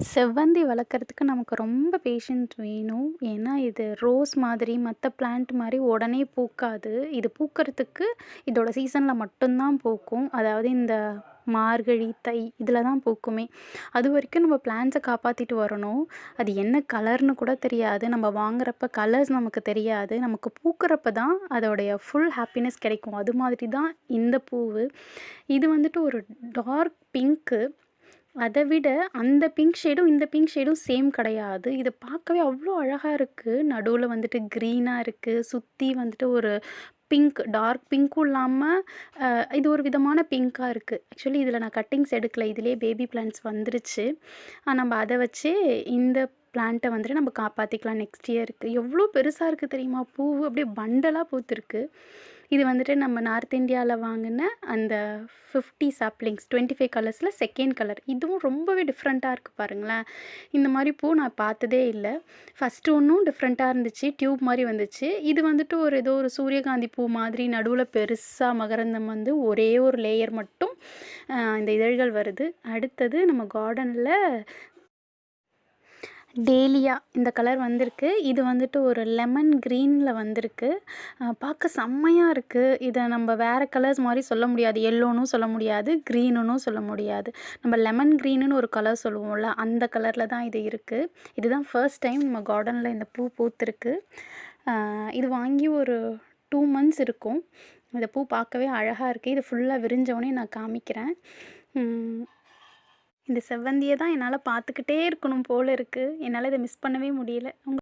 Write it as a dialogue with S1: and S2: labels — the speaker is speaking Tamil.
S1: செவ்வந்தி வளர்க்குறதுக்கு நமக்கு ரொம்ப பேஷண்ட் வேணும். ஏன்னா, இது ரோஸ் மாதிரி மற்ற பிளான்ட் மாதிரி உடனே பூக்காது. இது பூக்கிறதுக்கு இதோட சீசனில் மட்டும்தான் பூக்கும். அதாவது இந்த மார்கழி, தை இதில் தான் பூக்குமே. அது வரைக்கும் நம்ம பிளான்ஸை காப்பாற்றிட்டு வரணும். அது என்ன கலர்னு கூட தெரியாது. நம்ம வாங்குறப்ப கலர்ஸ் நமக்கு தெரியாது. நமக்கு பூக்கிறப்ப தான் அதோடைய ஃபுல் ஹாப்பினஸ் கிடைக்கும். அது மாதிரி தான் இந்த பூவு. இது வந்துட்டு ஒரு டார்க் பிங்க்கு. அதை விட அந்த பிங்க் ஷேடும், இந்த பிங்க் ஷேடும் சேம் கிடையாது. இது பார்க்கவே அவ்வளோ அழகாக இருக்குது நடுவில் வந்துட்டு க்ரீனாக இருக்குது சுற்றி வந்துட்டு ஒரு பிங்க் டார்க் பிங்க்கும் இல்லாமல் இது ஒரு விதமான பிங்க்காக இருக்குது ஆக்சுவலி இதில் நான் கட்டிங்ஸ் எடுக்கலை இதிலே பேபி பிளான்ஸ் வந்துருச்சு. நம்ம அதை வச்சு இந்த பிளான்ட்டை வந்துட்டு நம்ம காப்பாற்றிக்கலாம் நெக்ஸ்ட் இயருக்கு. எவ்வளோ பெருசாக இருக்குது தெரியுமா? பூ அப்படியே பண்டலாக பூத்துருக்கு இது வந்துட்டு நம்ம நார்த் இந்தியாவில் வாங்கின அந்த 50 சாப்லிங்ஸ் 25 கலர்ஸ்ல செகண்ட் கலர். இதுவும் ரொம்பவே டிஃப்ரெண்ட்டாக இருக்குது பாருங்களேன். இந்த மாதிரி பூ நான் பார்த்ததே இல்லை ஃபஸ்ட்டு ஒன்றும் டிஃப்ரெண்ட்டாக இருந்துச்சு. டியூப் மாதிரி வந்துச்சு. இது வந்துட்டு ஒரு ஏதோ ஒரு சூரியகாந்தி பூ மாதிரி நடுவில் பெருசாக மகரந்தம் வந்து ஒரே ஒரு லேயர் மட்டும் இந்த இதழ்கள் வருது. அடுத்தது நம்ம கார்டனில் டேலியா இந்த கலர் வந்திருக்கு. இது வந்துட்டு ஒரு லெமன் க்ரீனில் வந்திருக்கு. பார்க்க செம்மையாக இருக்குது இதை நம்ம வேறு கலர்ஸ் மாதிரி சொல்ல முடியாது. எல்லோன்னும் சொல்ல முடியாது. கிரீனுன்னும் சொல்ல முடியாது. நம்ம லெமன் க்ரீனுன்னு ஒரு கலர் சொல்லுவோம்ல, அந்த கலரில் தான் இது இருக்குது இதுதான் ஃபர்ஸ்ட் டைம் நம்ம கார்டனில் இந்த பூ பூத்துருக்கு இது வாங்கி ஒரு டூ மந்த்ஸ் இருக்கும். இந்த பூ பார்க்கவே அழகாக இருக்குது இது ஃபுல்லாக விரிஞ்சோனே நான் காமிக்கிறேன். இந்த செவ்வந்தியை தான் என்னால் பார்த்துக்கிட்டே இருக்கணும் போல் இருக்குது என்னால் இதை மிஸ் பண்ணவே முடியல.